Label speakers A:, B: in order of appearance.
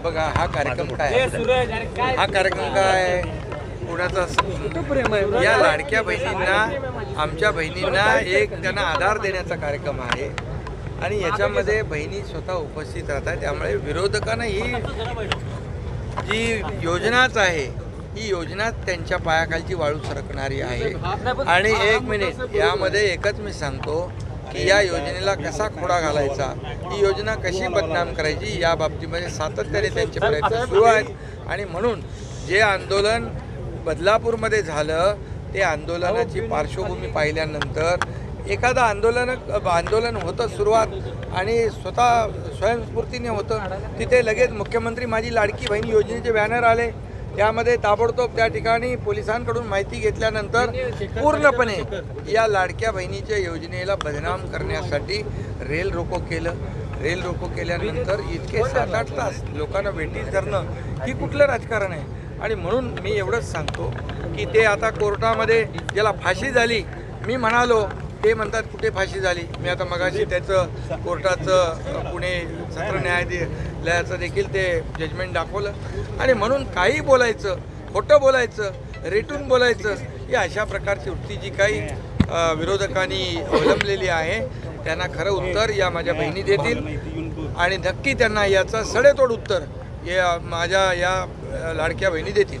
A: बघा हा कार्यक्रम काय आहे? हा कार्यक्रम काय स- या लाडक्या बहिणींना आमच्या बहिणींना एक त्यांना आधार देण्याचा कार्यक्रम आहे. आणि याच्यामध्ये बहिणी स्वतः उपस्थित राहतात. त्यामुळे विरोधकांना ही जी योजनाच आहे ही योजना त्यांच्या पायाखालची वाळू सरकणारी आहे. आणि एक मिनिट यामध्ये एकच मी सांगतो की या योजनेला कसा खोडा घालायचा? ही योजना कशी बदनाम करायची? या बाबतीमध्ये सातत्याने त्यांचे प्रयत्न सुरू आहेत. आणि म्हणून जे आंदोलन बदलापूरमध्ये झालं ते आंदोलनाची पार्श्वभूमी पाहिल्यानंतर एखादं आंदोलन आंदोलन होतं सुरुवात आणि स्वतः स्वयंस्फूर्तीने होतं तिथे लगेच मुख्यमंत्री माझी लाडकी बहीण योजनेचे बॅनर आले. त्यामध्ये ताबडतोब त्या ठिकाणी पोलिसांकडून माहिती घेतल्यानंतर पूर्णपणे या लाडक्या बहिणीच्या योजनेला बदनाम करण्यासाठी रेल रोको केलं. रेल रोको केल्यानंतर इतके सात आठ तास लोकांना वेटीस धरणं ही कुठलं राजकारण आहे? आणि म्हणून मी एवढंच सांगतो की ते आता कोर्टामध्ये ज्याला फाशी झाली मी म्हणालो ते म्हणतात कुठे फाशी झाली? मी आता मगाशी त्याचं कोर्टाचं पुणे सत्र न्यायालयाचं देखील ते जजमेंट दाखवलं. आणि म्हणून काही बोलायचं खोटं बोलायचं रेटून बोलायचं ही अशा प्रकारची वृत्ती जी काही विरोधकांनी अवलंबलेली आहे त्यांना खरं उत्तर या माझ्या बहिणी देतील. आणि नक्की त्यांना याचं सडेतोड उत्तर या माझ्या या लाडक्या बहिणी देतील.